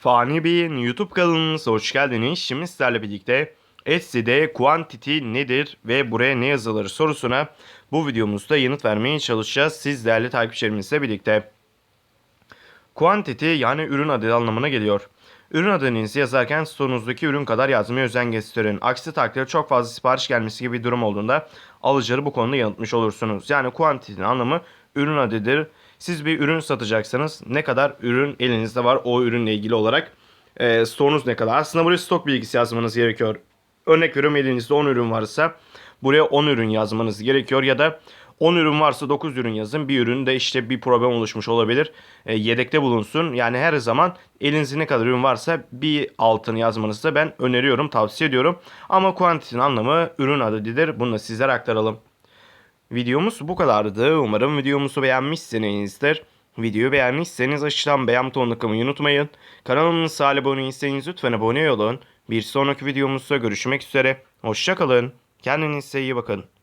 Fani Bey'in YouTube kanalınıza hoş geldiniz. Şimdi sizlerle birlikte Etsy'de quantity nedir ve buraya ne yazılır sorusuna bu videomuzda yanıt vermeye çalışacağız. Siz değerli takipçilerimizle birlikte. Quantity yani ürün adı anlamına geliyor. Ürün adınızı yazarken storunuzdaki ürün kadar yazmaya özen gösterin. Aksi takdirde çok fazla sipariş gelmesi gibi bir durum olduğunda alıcıları bu konuda yanıltmış olursunuz. Yani quantity'nin anlamı ürün adıdır. Siz bir ürün satacaksanız ne kadar ürün elinizde var o ürünle ilgili olarak e, stoğunuz ne kadar. Aslında buraya stok bilgisi yazmanız gerekiyor. Örnek veriyorum elinizde 10 ürün varsa buraya 10 ürün yazmanız gerekiyor ya da 10 ürün varsa 9 ürün yazın. Bir üründe işte bir problem oluşmuş olabilir. E, yedekte bulunsun. Yani her zaman elinizde ne kadar ürün varsa bir altını yazmanızı da ben öneriyorum, tavsiye ediyorum. Ama quantity'nin anlamı ürün adıdır. Bunu da sizlere aktaralım. Videomuz bu kadardı. Umarım videomuzu beğenmişsinizdir. Videoyu beğenmişseniz aşağıdan beğen butonuna tıklamayı unutmayın. Kanalımıza abone değilseniz lütfen abone olun. Bir sonraki videomuzda görüşmek üzere. Hoşçakalın. Kendinize iyi bakın.